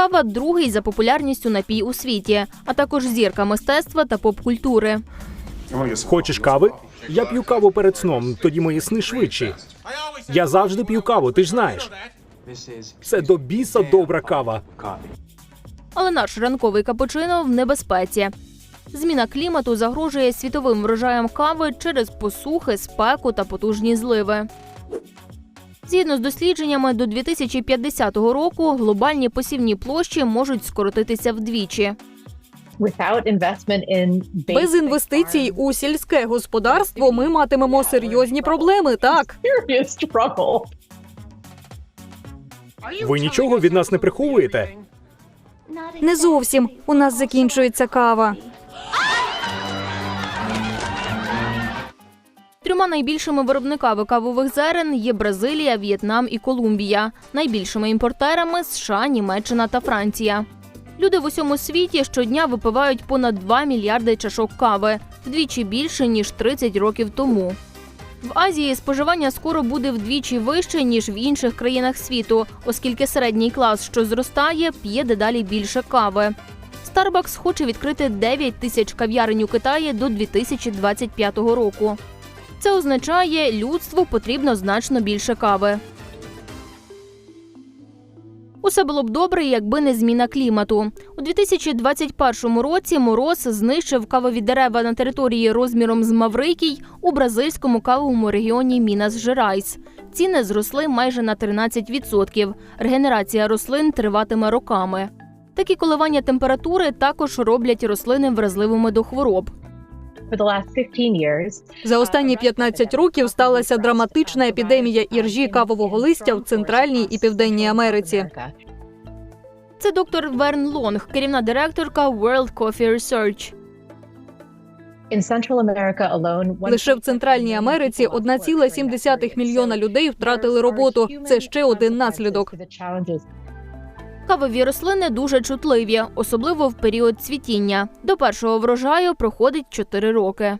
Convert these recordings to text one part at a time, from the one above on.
Кава другий за популярністю напій у світі, а також зірка мистецтва та поп-культури. Хочеш кави? Я п'ю каву перед сном, тоді мої сни швидші. Я завжди п'ю каву, ти ж знаєш. Це до біса добра кава. Але наш ранковий капучино в небезпеці. Зміна клімату загрожує світовим врожаям кави через посухи, спеку та потужні зливи. Згідно з дослідженнями, до 2050 року глобальні посівні площі можуть скоротитися вдвічі. Без інвестицій у сільське господарство ми матимемо серйозні проблеми. Так. Ви нічого від нас не приховуєте? не зовсім у нас закінчується кава. Трьома найбільшими виробниками кавових зерен є Бразилія, В'єтнам і Колумбія. Найбільшими імпортерами США, Німеччина та Франція. Люди в усьому світі щодня випивають понад 2 мільярди чашок кави, вдвічі більше ніж 30 років тому. В Азії споживання скоро буде вдвічі вище ніж в інших країнах світу, оскільки середній клас, що зростає, п'є дедалі більше кави. Starbucks хоче відкрити 9 тисяч кав'ярень у Китаї до 2025 року. Це означає, людству потрібно значно більше кави. Усе було б добре, якби не зміна клімату. У 2021 році мороз знищив кавові дерева на території розміром з Маврикій у бразильському кавовому регіоні Мінас Жерайс. Ціни зросли майже на 13%. Регенерація рослин триватиме роками. Такі коливання температури також роблять рослини вразливими до хвороб. За останні 15 років сталася драматична епідемія іржі кавового листя в центральній і південній Америці. Це доктор Верн Лонг, керівна директорка World Coffee Research. In Central America Лише в центральній Америці 1,7 мільйона людей втратили роботу. Це ще один наслідок. Кавові рослини дуже чутливі, особливо в період цвітіння. До першого врожаю проходить 4 роки.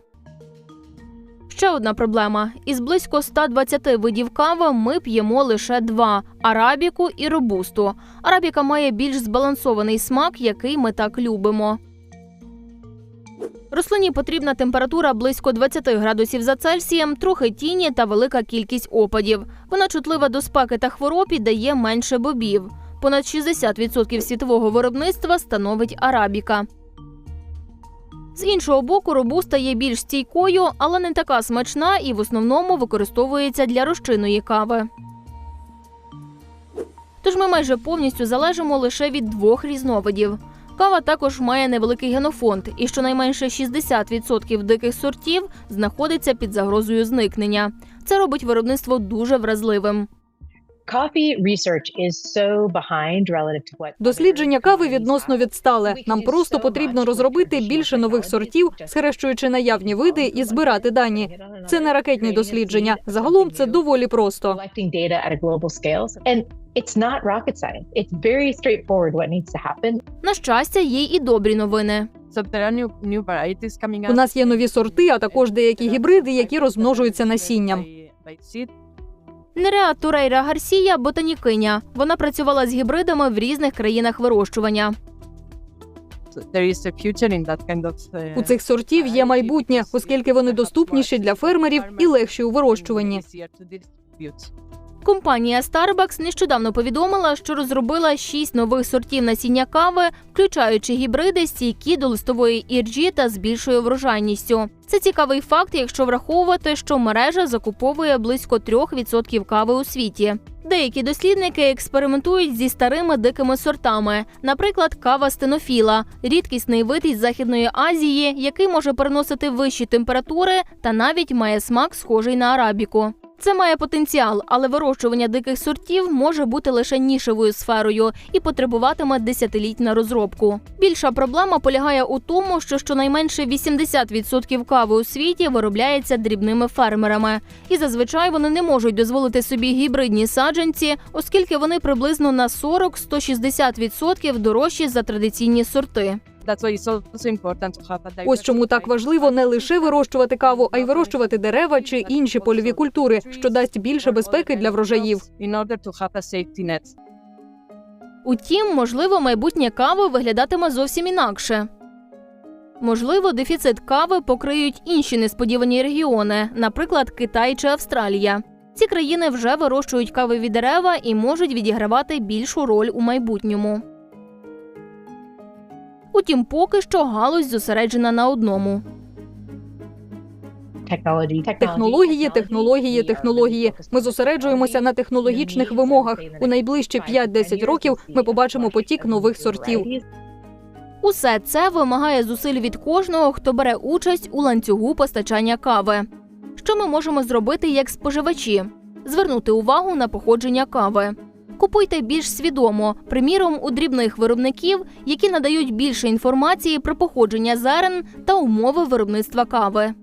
Ще одна проблема: із близько 120 видів кави ми п'ємо лише два арабіку і робусту. Арабіка має більш збалансований смак, який ми так любимо. Рослині потрібна температура близько 20 градусів за Цельсієм, трохи тіні та велика кількість опадів. Вона чутлива до спеки та хвороб і дає менше бобів. Понад 60% світового виробництва становить арабіка. З іншого боку, робуста є більш стійкою, але не така смачна і в основному використовується для розчинної кави. Тож ми майже повністю залежимо лише від двох різновидів. Кава також має невеликий генофонд, і щонайменше 60% диких сортів знаходиться під загрозою зникнення. Це робить виробництво дуже вразливим. Дослідження кави відносно відстале. Нам просто потрібно розробити більше нових сортів, схрещуючи наявні види і збирати дані. Це не ракетні дослідження. Загалом це доволі просто. it's not rocket science. It's very straightforward what needs to happen. На щастя, є і добрі новини. У нас є нові сорти, а також деякі гібриди, які розмножуються насінням. Нереа Турейра Гарсія ботанікиня. Вона працювала з гібридами в різних країнах вирощування. Uh, У цих сортів є майбутнє, оскільки вони доступніші для фермерів і легші у вирощуванні. Компанія Starbucks нещодавно повідомила, що розробила шість нових сортів насіння кави, включаючи гібриди, стійкі до листової іржі та з більшою врожайністю. Це цікавий факт, якщо враховувати, що мережа закуповує близько 3% кави у світі. Деякі дослідники експериментують зі старими дикими сортами, наприклад, кава стенофіла, рідкісний вид із Західної Азії, який може переносити вищі температури та навіть має смак схожий на арабіку. Це має потенціал, але вирощування диких сортів може бути лише нішевою сферою і потребуватиме десятиліть на розробку. Більша проблема полягає у тому, що щонайменше 80% кави у світі виробляється дрібними фермерами, і зазвичай вони не можуть дозволити собі гібридні саджанці, оскільки вони приблизно на 40-160% дорожчі за традиційні сорти. Ось чому так важливо не лише вирощувати каву, а й вирощувати дерева чи інші польові культури, що дасть більше безпеки для врожаїв. Утім, можливо, майбутнє кави виглядатиме зовсім інакше. Можливо, дефіцит кави покриють інші несподівані регіони, наприклад, Китай чи Австралія. Ці країни вже вирощують кавові дерева і можуть відігравати більшу роль у майбутньому. Утім, поки що галузь зосереджена на одному. Технології, технології, технології. Ми зосереджуємося на технологічних вимогах. У найближчі 5-10 років ми побачимо потік нових сортів. Усе це вимагає зусиль від кожного, хто бере участь у ланцюгу постачання кави. Що ми можемо зробити як споживачі? Звернути увагу на походження кави. Купуйте більш свідомо, приміром, у дрібних виробників, які надають більше інформації про походження зерен та умови виробництва кави.